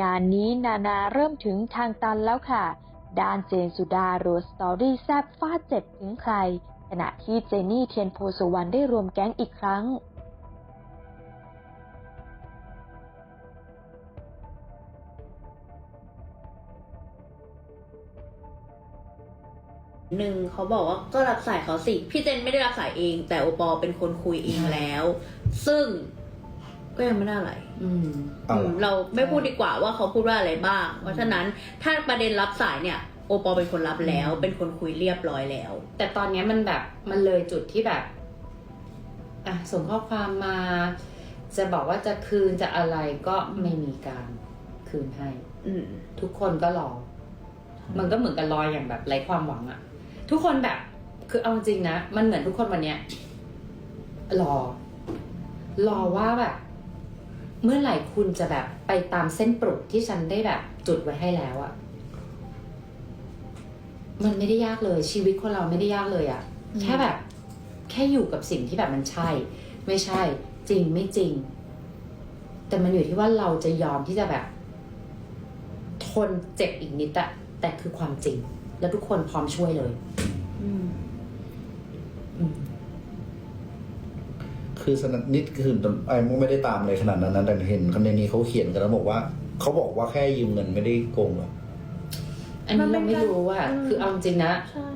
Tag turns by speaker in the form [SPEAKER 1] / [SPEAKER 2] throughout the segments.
[SPEAKER 1] งานนี้นานาเริ่มถึงทางตันแล้วค่ะ ด้านเจนสุดาโรสตอรี่แซบฟาดเจ็บถึงใคร ขณะที่เจนี่เทียนโพสวรรณได้รวมแก๊งอีกครั้ง
[SPEAKER 2] หนึ่งเขาบอกว่าก็รับสายเขาสิ พี่เจนไม่ได้รับสายเอง แต่โอปอเป็นคนคุยเองแล้ว ซึ่ง ก็ยังไม่ได้อะไร
[SPEAKER 3] อืม
[SPEAKER 4] เอา
[SPEAKER 2] อืมเราไม่พูดดีกว่าว่าเขาพูดว่าอะไรบ้าง เพราะฉะนั้นถ้าประเด็นรับสายเนี่ย โอปอเป็นคนรับแล้ว เป็นคนคุยเรียบร้อยแล้ว
[SPEAKER 3] แต่ตอนเนี้ยมันแบบมันเลยจุดที่แบบ อะส่งข้อความมา จะบอกว่าจะคืนจะอะไรก็ไม่มีการคืนให้
[SPEAKER 2] อืม
[SPEAKER 3] ทุกคนก็รอ มันก็เหมือนกับรออย่างแบบไร้ความหวังอะทุกคนแบบ คือเอาจริงนะ มันเหมือนทุกคนวันเนี้ยรอ รอว่าแบบ เมื่อไหร่คุณจะแบบไปตามเส้นปรุกที่ฉันได้แบบ จุดไว้ให้แล้วอะมันไม่ได้ยากเลยชีวิตคนเราไม่ได้ยากเลยอะแค่แบบ แค่อยู่กับสิ่งที่แบบมันใช่ ไม่ใช่ จริงไม่จริง แต่มันอยู่ที่ว่าเราจะยอมที่จะแบบ ทนเจ็บอีกนิดอะแต่คือความจริง แล้วทุกคนพร้อมช่วยเลย
[SPEAKER 2] อืม
[SPEAKER 3] อืม
[SPEAKER 4] คือสนันนิดคือไอ้ไม่ได้ตามเลยขนาดนั้นนะแต่เห็นคนในนี้เขาเขียนกันแล้วบอกว่าเขาบอกว่าแค่ยืมเงินไม่ได้โกงหรอก
[SPEAKER 3] อันนี้เราไม่รู้อะ
[SPEAKER 2] อืม
[SPEAKER 3] คือเอาจริงนะ
[SPEAKER 2] ใช่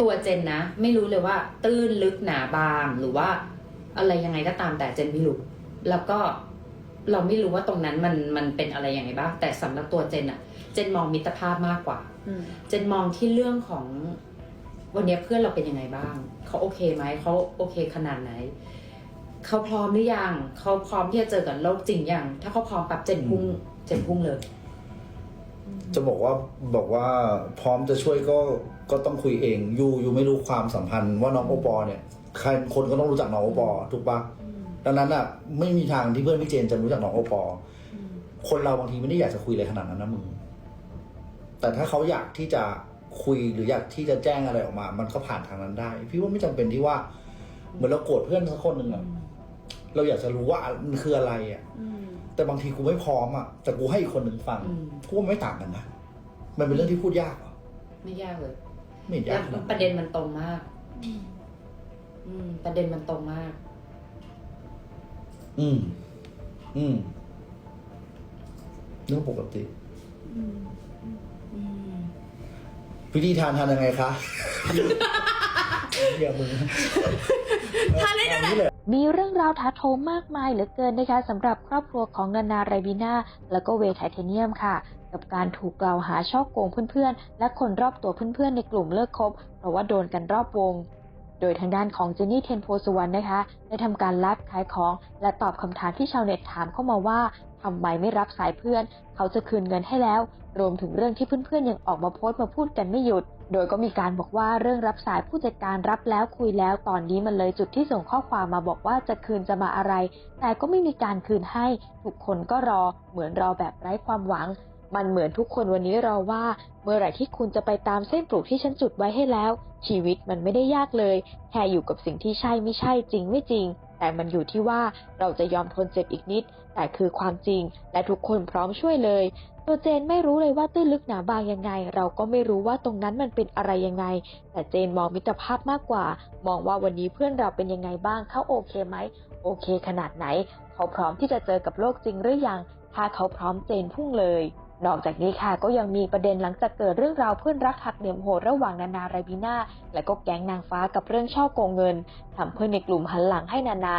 [SPEAKER 3] ตัวเจนนะ ไม่รู้เลยว่า ตื้นลึกหนาบางหรือว่า อะไรยังไงก็ตามแต่เจนไม่รู้แล้วก็เราไม่รู้ว่าตรงนั้นมันมันเป็นอะไรยังไงบ้างแต่สำหรับตัวเจนอะเจนมองมิตรภาพมากกว่า
[SPEAKER 2] อืม
[SPEAKER 3] เจนมองที่เรื่องของวันนี้เพื่อนเราเป็นยังไงบ้าง เขาโอเคไหมเขาโอเคขนาดไหน เขาพร้อมหรือยังเขาพร้อมที่จะเจอกับโลกจริงยังถ้าเขาพร้อมปั๊บเจนพุ่งเจนพุ่งเลย
[SPEAKER 4] จะบอกว่าบอกว่าพร้อมจะช่วยก็ก็ต้องคุยเองยูยูไม่รู้ความสัมพันธ์ว่าน้องโอปอเนี่ยใครคนก็ต้องรู้จักน้องโอปอถูกปะดังนั้นอะไม่มีทางที่เพื่อนพี่เจนจะรู้จักน้องโอปอคนเราบางทีไม่ได้อยากจะคุยอะไรขนาดนั้นนะมึงแต่ถ้าเขาอยากที่จะคุยหรืออยากที่จะแจ้งอะไรออกมา มันก็ผ่านทางนั้นได้ พี่ว่าไม่จำเป็นที่ว่า เหมือนเราโกรธเพื่อนสักคนหนึ่งอะ เราอยากจะรู้ว่ามันคืออะไรอะ
[SPEAKER 2] อืม
[SPEAKER 4] แต่บางทีกูไม่พร้อมอะแต่กูให้อีกคนหนึ่งฟัง
[SPEAKER 3] อืม
[SPEAKER 4] กูว่ามันไม่ต่างกันนะมันเป็นเรื่องที่พูดยากเหรอ
[SPEAKER 3] ไม่ยากเลย
[SPEAKER 4] ไม่เห็น
[SPEAKER 3] แล้
[SPEAKER 4] ยาวกขนาด
[SPEAKER 3] ประเด็นมันตรงมาก อืม ประเด็นมันตรงมาก
[SPEAKER 4] อืม อืมเรื่องปกติ
[SPEAKER 3] อืม
[SPEAKER 4] วิธีทานทานยังไงคะอย่ามึง
[SPEAKER 2] ทานได้ด้วย
[SPEAKER 4] เอนี้เลย
[SPEAKER 1] มีเรื่องราวท้าโถมมากมายเหลือเกินนะคะสำหรับครอบครัวของนานาไรบีนาแล้วก็เวย์ไทเทเนียมค่ะ กับการถูกกล่าวหาช่อโกงเพื่อนๆ และคนรอบตัวเพื่อนๆ ในกลุ่มเลิกคบ เพราะว่าโดนกันรอบวง โดยทางด้านของเจนนี่เทนโพสุวรรณนะคะ ได้ทำการไลฟ์ขายของ และตอบคำถามที่ชาวเน็ตถามเข้ามาว่าทำไมไม่รับสายเพื่อน เขาจะคืนเงินให้แล้ว รวมถึงเรื่องที่เพื่อนๆยังออกมาโพสต์มาพูดกันไม่หยุด โดยก็มีการบอกว่าเรื่องรับสายผู้จัดการรับแล้วคุยแล้ว ตอนนี้มันเลยจุดที่ส่งข้อความมาบอกว่าจะคืนจะมาอะไร แต่ก็ไม่มีการคืนให้ทุกคนก็รอเหมือนรอแบบไร้ความหวัง มันเหมือนทุกคนวันนี้รอว่า เมื่อไหร่ที่คุณจะไปตามเส้นปลูกที่ฉันจุดไว้ให้แล้ว ชีวิตมันไม่ได้ยากเลยแค่อยู่กับสิ่งที่ใช่ไม่ใช่จริงไม่จริง แต่มันอยู่ที่ว่าเราจะยอมทนเจ็บอีกนิด แต่คือความจริง และทุกคนพร้อมช่วยเลย ตัวเจนไม่รู้เลยว่าตื้นลึกหนาบางยังไง เราก็ไม่รู้ว่าตรงนั้นมันเป็นอะไรยังไง แต่เจนมองมิตรภาพมากกว่า มองว่าวันนี้เพื่อนเราเป็นยังไงบ้างเขาโอเคไหมโอเคขนาดไหน เขาพร้อมที่จะเจอกับโลกจริงหรือยังถ้าเขาพร้อมเจนพุ่งเลย นอกจากนี้ค่ะก็ยังมีประเด็นหลังจากเกิดเรื่องราวเพื่อนรักหักเหลี่ยมโหดระหว่างนานาไรบีนาและก็แก๊งนางฟ้ากับเรื่องช่อโกงเงินทำเพื่อนในกลุ่มหันหลังให้นานา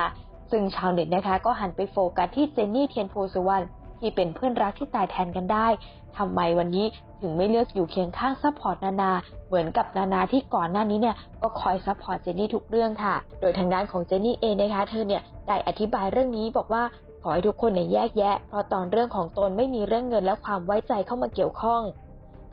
[SPEAKER 1] ซึ่งชาวเน็ตนะคะ ก็หันไปโฟกัสที่เจนนี่เทียนโพสุวรรณที่เป็นเพื่อนรักที่ตายแทนกันได้ทำไมวันนี้ถึงไม่เลือกอยู่เคียงข้างซัพพอร์ตนานา เหมือนกับนานาที่ก่อนหน้านี้เนี่ยก็คอยซัพพอร์ตเจนนี่ทุกเรื่องค่ะ โดยทางด้านของเจนนี่เองนะคะ เธอเนี่ยได้อธิบายเรื่องนี้บอกว่า ขอให้ทุกคนในแยกแยะ เพราะตอนเรื่องของตนไม่มีเรื่องเงินและความไว้ใจเข้ามาเกี่ยวข้อง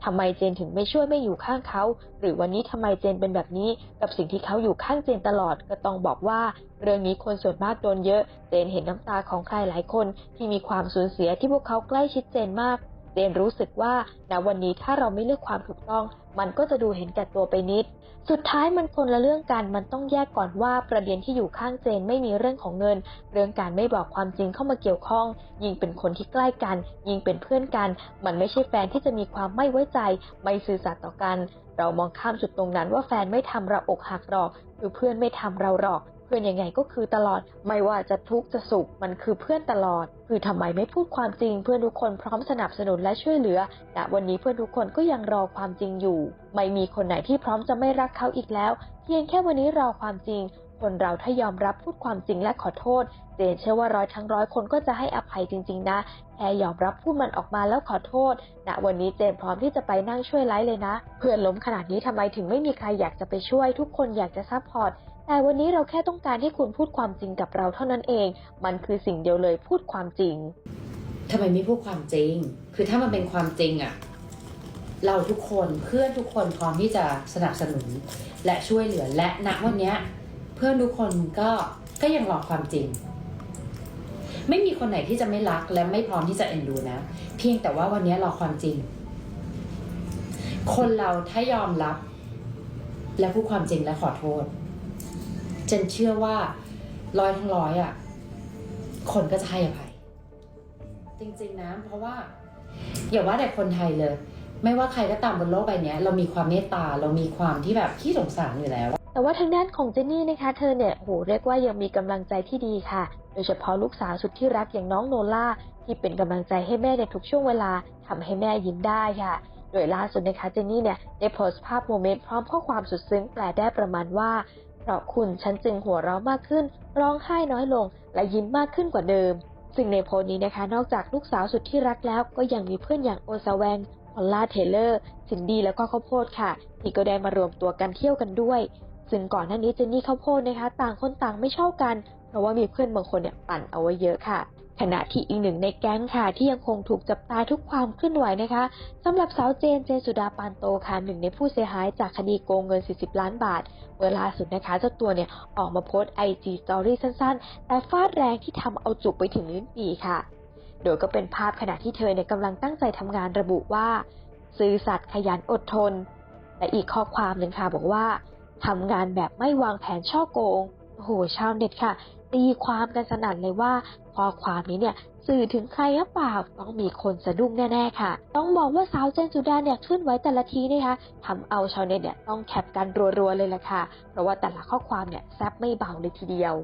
[SPEAKER 1] ทำไมเจนถึงไม่ช่วยไม่อยู่ข้างเขา หรือวันนี้ทำไมเจนเป็นแบบนี้ กับสิ่งที่เขาอยู่ข้างเจนตลอด ก็ต้องบอกว่า เรื่องนี้คนส่วนมากโดนเยอะ เจนเห็นน้ำตาของใครหลายคน ที่มีความสูญเสียที่พวกเขาใกล้ชิดเจนมาก เจนรู้สึกว่าณวันนี้ถ้าเราไม่เลือกความถูกต้อง มันก็จะดูเห็นแก่ตัวไปนิด สุดท้ายมันคนละเรื่องกันมันต้องแยกก่อนว่าประเด็นที่อยู่ข้างเจนไม่มีเรื่องของเงิน เรื่องการไม่บอกความจริงเข้ามาเกี่ยวข้อง ยิ่งเป็นคนที่ใกล้กัน ยิ่งเป็นเพื่อนกัน มันไม่ใช่แฟนที่จะมีความไม่ไว้ใจ ไม่ซื่อสัตย์ต่อกัน เรามองข้ามจุดตรงนั้นว่าแฟนไม่ทำเราอกหักหรอก หรือเพื่อนไม่ทำเราหรอก เพื่อนยังไงก็คือตลอด ไม่ว่าจะทุกข์จะสุขมันคือเพื่อนตลอด คือทำไมไม่พูดความจริง เพื่อนทุกคนพร้อมสนับสนุนและช่วยเหลือแต่วันนี้เพื่อนทุกคนก็ยังรอความจริงอยู่ ไม่มีคนไหนที่พร้อมจะไม่รักเขาอีกแล้ว เพียงแค่วันนี้รอความจริง คนเราถ้ายอมรับพูดความจริงและขอโทษเจนเชื่อว่าร้อยทั้งร้อยคนก็จะให้อภัยจริง ๆ นะแค่ยอมรับพูดมันออกมาแล้วขอโทษณวันนี้เจนพร้อมที่จะไปนั่งช่วยไลฟ์เลยนะ เพื่อนล้มขนาดนี้ทำไมถึงไม่มีใครอยากจะไปช่วย ทุกคนอยากจะซัพพอร์ต แต่วันนี้เราแค่ต้องการให้คุณพูดความจริงกับเราเท่านั้นเอง มันคือสิ่งเดียวเลยพูดความจริง
[SPEAKER 3] ทำไมไม่พูดความจริง คือถ้ามันเป็นความจริงอะเราทุกคนเพื่อนทุกคนพร้อมที่จะสนับสนุนและช่วยเหลือและณวันนี้เพื่อนทุกคนก็ก็ยังรอความจริง ไม่มีคนไหนที่จะไม่รักและไม่พร้อมที่จะเอ็นดูนะ เพียงแต่ว่าวันนี้รอความจริง คนเราถ้ายอมรับ และพูดความจริงและขอโทษ เจนเชื่อว่าร้อยทั้งร้อยอะ คนก็จะให้อภัย จริงๆนะ เพราะว่าอย่าว่าแต่คนไทยเลย ไม่ว่าใครก็ตามบนโลกใบนี้เรามีความเมตตาเรามีความที่แบบขี้สงสารอยู่แล้ว
[SPEAKER 1] แต่ว่าทางด้านของเจนนี่นะคะ เธอเนี่ยโหเรียกว่ายังมีกำลังใจที่ดีค่ะ โดยเฉพาะลูกสาวสุดที่รักอย่างน้องโนล่าที่เป็นกำลังใจให้แม่ในทุกช่วงเวลาทำให้แม่ยิ้มได้ค่ะโดยล่าสุดนะคะเจนนี่เนี่ยได้โพสต์ภาพโมเมนต์พร้อมข้อความสุดซึ้งแปลได้ประมาณว่า ราะคุณฉันจึงหัวเราะมากขึ้น ร้องไห้น้อยลง และยิ้มมากขึ้นกว่าเดิม ซึ่งในโพสนี้นะคะ นอกจากลูกสาวสุดที่รักแล้ว ก็ยังมีเพื่อนอย่างโอซาแวงพอลล่าเทเลอร์ซินดี้แล้วก็ข้าวโพดค่ะ ที่ก็ได้มารวมตัวกันเที่ยวกันด้วย ซึ่งก่อนหน้านี้เจนนี่ข้าวโพดนะคะ ต่างคนต่างไม่ชอบกัน เพราะว่ามีเพื่อนบางคนเนี่ยปั่นเอาไว้เยอะค่ะ ขณะที่อีกหนึ่งในแก๊งค่ะที่ยังคงถูกจับตาทุกความเคลื่อนไหวนะคะสำหรับสาวเจนเจนสุดาปานโตค่ะหนึ่งในผู้เสียหายจากคดีโกงเงิน 40 ล้านบาทเมื่อล่าสุดนะคะเจ้าตัวเนี่ยออกมาโพสต์ไอจีสตอรี่สั้นๆ แต่ฟาดแรงที่ทำเอาจุกไปถึงลิ้นปีค่ะ โดยก็เป็นภาพขณะที่เธอเนี่ยกำลังตั้งใจทำงานระบุว่า ซื่อสัตย์ขยันอดทน และอีกข้อความหนึ่งค่ะบอกว่าทำงานแบบไม่วางแผนช่อโกงโอ้โหชาวเน็ตค่ะ ตีความกันสนั่นเลยว่าข้อความนี้เนี่ยสื่อถึงใครหรือเปล่าต้องมีคนสะดุ้งแน่ๆค่ะ ต้องบอกว่าสาวเจนสุดาเนี่ยขึ้นไหวแต่ละทีนะคะทำเอาชาวเน็ตเนี่ยต้องแคปกันรัวๆเลยละค่ะ เพราะว่าแต่ละข้อความเนี่ยแซบไม่เบาเลยทีเดียว